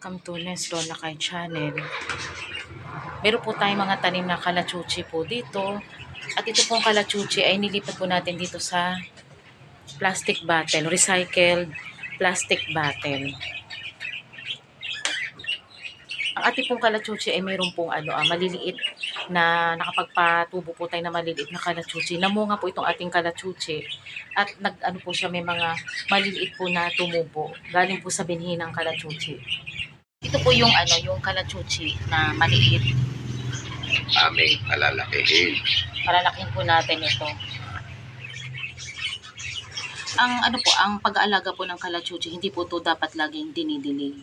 Welcome to Nes Lola Kay Channel. Meron po tayong mga tanim na kalachuchi po dito. At ito pong kalachuchi ay nilipat po natin dito sa plastic bottle, recycled plastic bottle. Ang ating pong kalachuchi ay mayroon pong ano, ah, maliliit na nakapagpatubo po tayo na maliliit na kalachuchi. Namunga po itong ating kalachuchi at nag ano po siya may mga maliliit po na tumubo. Galing po sa binhi ng kalachuchi. Ito po yung ano, yung kalachuchi na maliit. aming palalakihin. Palalaking po natin ito. Ang ano po, ang pag-aalaga po ng kalachuchi, hindi po to dapat laging dinidilig.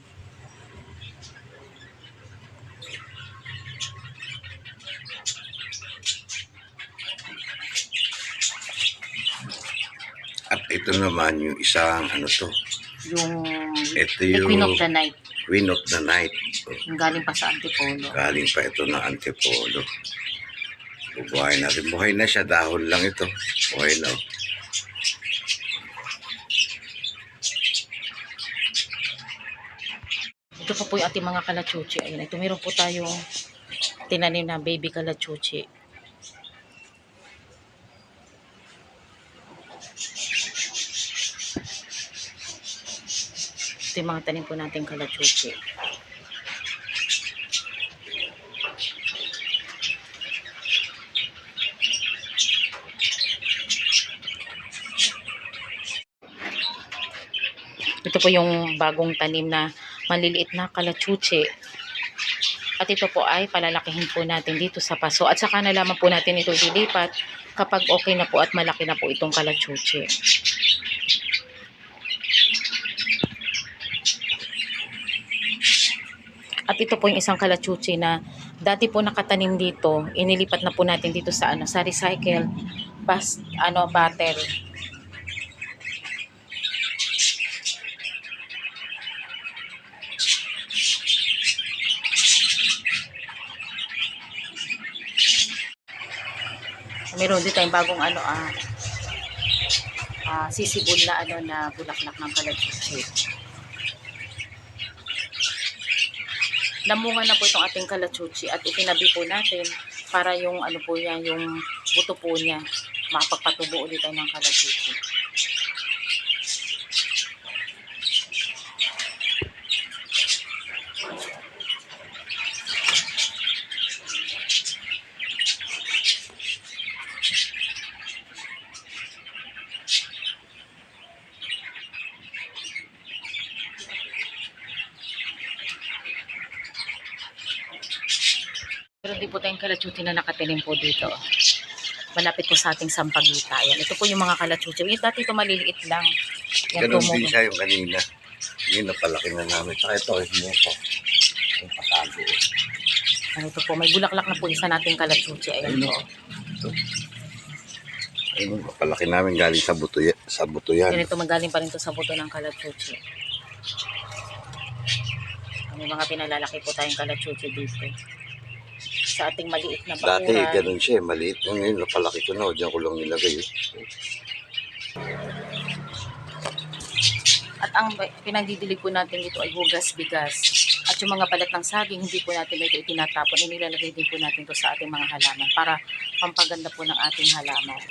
At ito naman yung isang ano to, Yung ito yung Queen of the Night, Queen of the Night. So, galing pa sa Antipolo. galing pa ito ng Antipolo. Bubuhay natin. Buhay na siya. Dahon lang ito. Buhay na. Ito pa po yung ating mga kalachuchi. Ayun, ito meron po tayong tinanim na baby kalachuchi. Yung mga tanim po natin kalachuchi. Ito po yung bagong tanim na maliliit na kalachuchi. At ito po ay palalakihin po natin dito sa paso. At saka na lamang po natin ito dilipat kapag okay na po at malaki na po itong kalachuchi. At ito po yung isang kalachuchi na dati po nakatanim dito, inilipat na po natin dito sa ano sa recycle bas ano bottle. Meron din tayong bagong ano ah ah, sisibol na ano na bulaklak ng kalachuchi. Namunga na po itong ating kalachuchi at itinabi po natin para yung ano po yan, yung buto po niya makapagpatubo ulit tayo ng kalachuchi. Meron din po tayong kalachuchi na nakatinim po dito. Malapit po sa ating sampagita. Ayan. Ito po yung mga kalachuchi. Yung dati ito maliliit lang. Yan tumubo. din siya yung kanina. Yun, napalaki na namin. Saka ito, hindi ito. Yung patago. Ano ito po, may bulaklak na po isa nating kalachuchi. Ayan po. o. Ito. Ayun, napalaki namin galing sa buto, sa buto yan. Yan ito magaling pa rin to sa buto ng kalachuchi. May mga pinalalaki po tayong kalachuchi dito. Sa ating maliit na Dati, bakuran. ganun siya. eh, Maliit. Ngayon, napalaki ko na. o, Diyan ko lang nilagay. eh. At ang pinagdidilig po natin dito ay hugas bigas. At yung mga balat ng saging, hindi po natin ito itinatapon. Inilalagay din po natin to sa ating mga halaman para pampaganda po ng ating halaman.